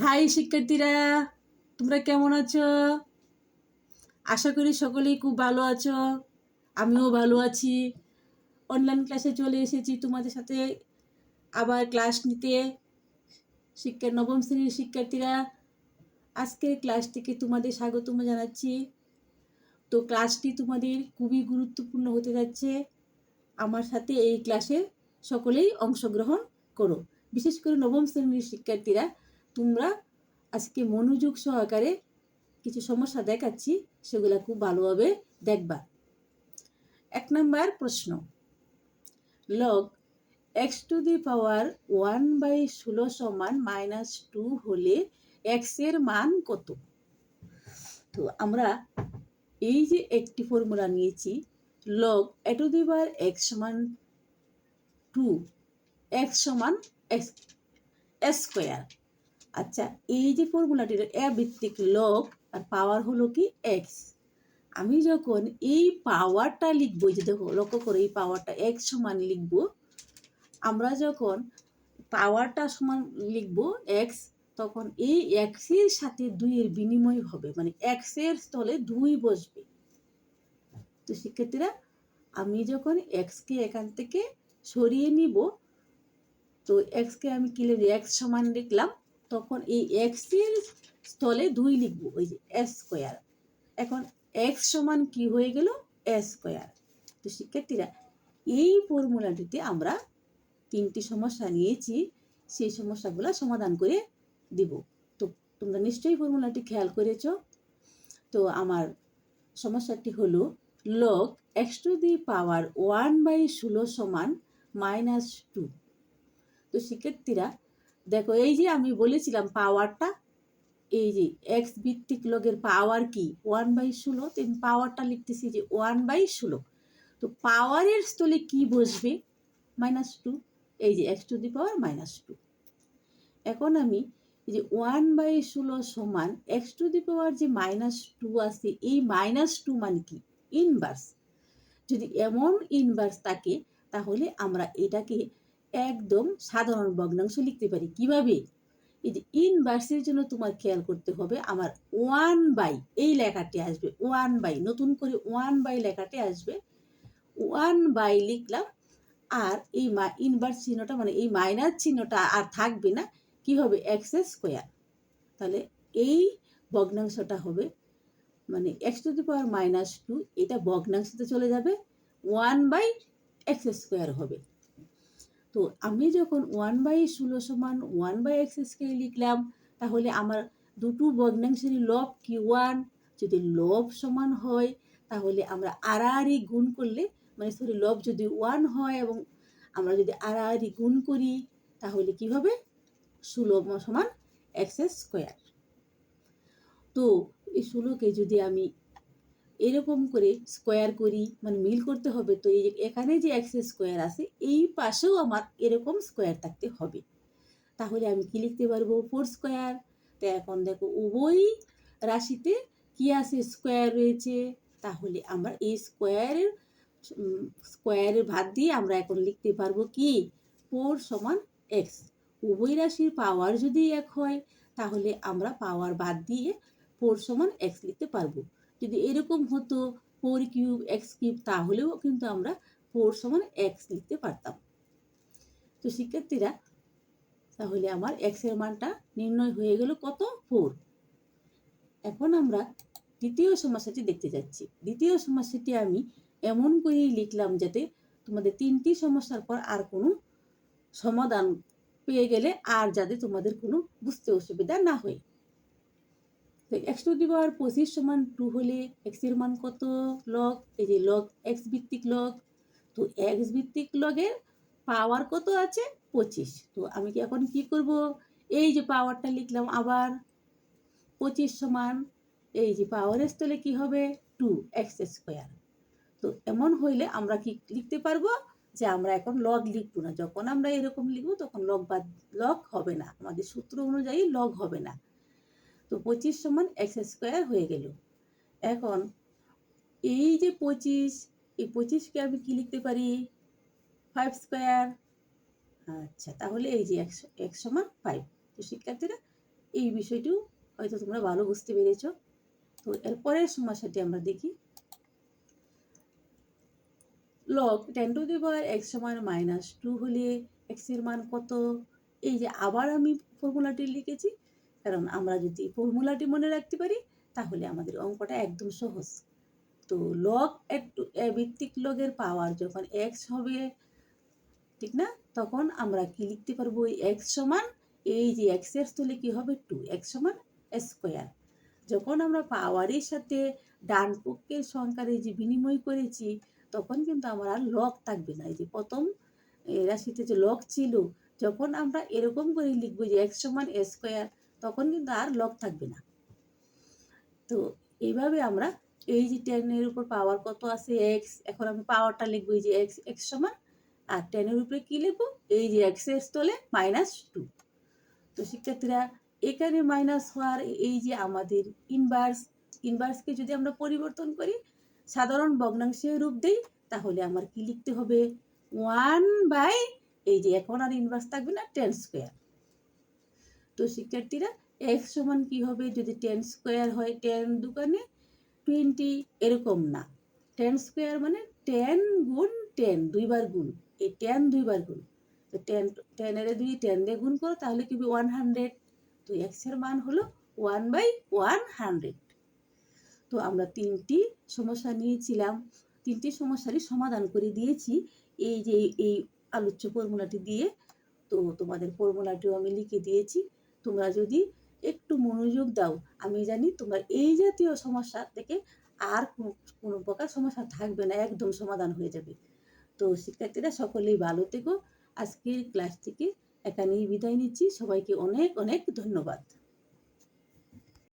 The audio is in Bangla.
হাই শিক্ষার্থীরা, তোমরা কেমন আছো? আশা করি সকলেই খুব ভালো আছো। আমিও ভালো আছি। অনলাইন ক্লাসে চলে এসেছি তোমাদের সাথে আবার ক্লাস নিতে। শিক্ষা, নবম শ্রেণির শিক্ষার্থীরা, আজকের ক্লাসটিকে তোমাদের স্বাগতম জানাচ্ছি। তো ক্লাসটি তোমাদের খুবই গুরুত্বপূর্ণ হতে যাচ্ছে। আমার সাথে এই ক্লাসে সকলেই অংশগ্রহণ করো। বিশেষ করে নবম শ্রেণির শিক্ষার্থীরা তোমরা আজকে মনোযোগ সহকারে কিছু সমস্যা দেখাচ্ছি, সেগুলো খুব ভালোভাবে দেখবা। এক নম্বর প্রশ্ন। Log x to the power one by ষোলো সমান মাইনাস টু হলে এক্সের মান কত? তো আমরা এই যে একটি ফর্মুলা নিয়েছি log a to the power x সমান টু এক্স সমান এক্স স্কোয়ার আচ্ছা এই যে ফর্মুলাটির এ ভিত্তিক লগ আর পাওয়ার হলো কি? এক্স আমি যখন এই পাওয়ারটা লিখব যে দেখো, লক্ষ্য করে, এই পাওয়ারটা এক্স সমান লিখব। আমরা যখন পাওয়ারটা সমান লিখব এক্স তখন এই এক্সের সাথে দুইয়ের বিনিময় হবে। মানে এক্সের স্থলে দুই বসবে। তো শিক্ষার্থীরা, আমি যখন এক্সকে এখান থেকে সরিয়ে নিব, তো এক্সকে আমি কি লিখব? এক্স সমান লিখলাম। তখন এই এক্সের স্থলে দুই লিখব, ওই যে এস স্কোয়ার এখন এক্স সমান কি হয়ে গেল? এস স্কোয়ার তো শিক্ষার্থীরা, এই ফর্মুলাটিতে আমরা তিনটি সমস্যা নিয়েছি, সেই সমস্যাগুলো সমাধান করে দিব। তো তোমরা নিশ্চয়ই ফর্মুলাটি খেয়াল করেছ। তো আমার সমস্যাটি হলো log x to the power one by ষোলো সমান মাইনাস টু তো শিক্ষার্থীরা দেখো, এই যে আমি বলেছিলাম পাওয়ারটা এই যে এক্স ভিত্তিক লগের পাওয়ার কি? ওয়ান বাই ষোলো তো পাওয়ারটা লিখতেছি যে ওয়ান বাই ষোলো। তো পাওয়ারের স্থলে কি বসবে? মাইনাস টু এই যে x to the power minus two এখন আমি এই যে ওয়ান বাই ষোলো সমান এক্স টু দি পাওয়ার যে মাইনাস টু আছে, এই মাইনাস টু মানে কি? ইনভার্স যদি এমন ইনভার্স থাকে, তাহলে আমরা এটাকে একদম সাধারণ ভগ্নাংশ লিখতে পারি। কীভাবে? এই যে ইনভার্সের জন্য তোমার খেয়াল করতে হবে, আমার ওয়ান বাই এই লেখাটি আসবে ওয়ান বাই নতুন করে ওয়ান বাই লেখাটি আসবে। ওয়ান বাই লিখলাম, আর এই মা ইনভার্স চিহ্নটা মানে এই মাইনাস চিহ্নটা আর থাকবে না, কি হবে? এক্স স্কোয়ার তাহলে এই ভগ্নাংশটা হবে মানে x to the power minus two এটা ভগ্নাংশতে চলে যাবে ওয়ান বাই এক্স স্কোয়ার হবে। তো আমি যখন ওয়ান বাই ষোলো সমান ওয়ান বাই এক্স স্কোয়ার লিখলাম, তাহলে আমার দুটো ভগ্নাংশেরই লব কি ওয়ান যদি লব সমান হয়, তাহলে আমরা আড়াআড়ি গুণ করলে মানে সরি লব যদি ওয়ান হয় এবং আমরা যদি আড়াআড়ি গুণ করি, তাহলে কি হবে? ষোলো সমান এক্স স্কোয়ার তো এই ষোলোকে যদি আমি এরকম করে স্কোয়ার করি মানে মিল করতে হবে। তো এই এখানে যে এক্স স্কোয়ার আছে, এই পাশেও আমার এরকম স্কোয়ার থাকতে হবে। তাহলে আমি কি লিখতে পারব? ফোর স্কোয়ার তো এখন দেখো উভয় রাশিতে কি আছে? স্কোয়ার রয়েছে। তাহলে আমরা এই স্কোয়ারের স্কোয়ারের ভাত দিয়ে আমরা এখন লিখতে পারব কি? ফোর সমান এক্স উভয় রাশির পাওয়ার যদি এক হয়, তাহলে আমরা পাওয়ার বাদ দিয়ে ফোর সমান এক্স লিখতে পারব। যদি এরকম হতো ফোর কিউব এক্স কিউব তাহলেও কিন্তু আমরা ফোর সমান এক্স লিখতে পারতাম। তো শিক্ষার্থীরা, তাহলে আমার এক্সের মানটা নির্ণয় হয়ে গেল কত? ফোর এখন আমরা দ্বিতীয় সমস্যাটি দেখতে যাচ্ছি। দ্বিতীয় সমস্যাটি আমি এমন করেই লিখলাম যাতে তোমাদের তিনটি সমস্যার পর আর কোনো সমাধান পেয়ে গেলে আর যাতে তোমাদের কোনো বুঝতে অসুবিধা না হয়। তো এক্স টু দি পাওয়ার পঁচিশ সমান টু হলে এক্সের মান কত? লগ এই যে লগ এক্স ভিত্তিক লগ তো এক্স ভিত্তিক লগের পাওয়ার কত আছে? পঁচিশ। তো আমি কি এখন কি করব? এই যে পাওয়ারটা লিখলাম আবার পঁচিশ সমান, এই যে পাওয়ারের স্থলে কি হবে? টু এক্স স্কোয়ার তো এমন হইলে আমরা কি লিখতে পারব? যে আমরা এখন লগ লিখব না। যখন আমরা এরকম লিখব, তখন লগ বাদ লগ হবে না। আমাদের সূত্র অনুযায়ী লগ হবে না। তো পঁচিশ সমান এক্স স্কোয়ার হয়ে গেল। এখন এই যে পঁচিশ, এই পঁচিশকে আমি কী লিখতে পারি? ফাইভ স্কোয়ার আচ্ছা তাহলে এই যে একশো এক সমান ফাইভ তো শিক্ষার্থীরা, এই বিষয়টিও হয়তো তোমরা ভালো বুঝতে পেরেছ। তো এরপরের সমস্যাটি আমরা দেখি। Log ten to the power x সমান মাইনাস টু হলে এক্সের মান কত? এই যে আবার আমি ফর্মুলাটি লিখেছি কারণ আমরা যদি ফর্মুলাটি মনে রাখতে পারি, তাহলে আমাদের অঙ্কটা একদম সহজ। তো লগ ভিত্তিক লগের পাওয়ার যখন এক্স হবে, ঠিক না? তখন আমরা কি লিখতে পারব? এক্স সমান, এই যে এক্সের স্থলে কি হবে? টু এক্স সমান স্কোয়ার যখন আমরা পাওয়ারের সাথে ডান পক্ষের সংখ্যার যে বিনিময় করেছি, তখন কিন্তু আমার আর লগ থাকবে না। এই যে প্রথম রাশিতে যে লগ ছিল, যখন আমরা এরকম করে লিখব যে এক্স সমান স্কোয়ার তখন কিন্তু আর লগ থাকবে না। তো এইভাবে আমরা এই যে টেনের উপর পাওয়ার কত আছে এক্স এখন আমি পাওয়ারটা লিখব এই যে এক্স এক্স সমান, আর টেনের উপরে কী লিখব? এই যে এক্সের স্থলে মাইনাস টু তো শিক্ষার্থীরা, এখানে মাইনাস হওয়ার এই যে আমাদের ইনভার্স ইনভার্সকে যদি আমরা পরিবর্তন করি, সাধারণ ভগ্নাংশের রূপ দেই, তাহলে আমার কি লিখতে হবে? ওয়ান বাই এই যে এখন আর ইনভার্স থাকবে না টেন স্কোয়ার তো শিক্ষার্থীরা এক্স সমান কি হবে? যদি টেন স্কোয়ার হয় টেন দোকানে টোয়েন্টি এরকম না। টেন স্কোয়ার মানে টেন গুণ টেন দুইবার গুণ। এই টেন দুইবার গুণ। তো টেন টেনের দুই টেন দিয়ে গুণ করো, তাহলে কি ওয়ান হান্ড্রেড তো এক্সের মান হলো ওয়ান বাই ওয়ান হান্ড্রেড তো আমরা তিনটি সমস্যা নিয়েছিলাম। তিনটি সমস্যারই সমাধান করে দিয়েছি। এই যে, এই আলোচ্য ফর্মুলাটি দিয়ে, তো তোমাদের ফর্মুলাটিও আমি লিখে দিয়েছি। তোমরা যদি একটু মনোযোগ দাও, আমি জানি তোমরা এই জাতীয় সমস্যা থেকে আর কোনো প্রকার সমস্যা থাকবে না, একদম সমাধান হয়ে যাবে। তো শিক্ষার্থীরা সকলেই ভালো থেকো। আজকের ক্লাস থেকে এখানেই বিদায় নিচ্ছি। সবাইকে অনেক অনেক ধন্যবাদ।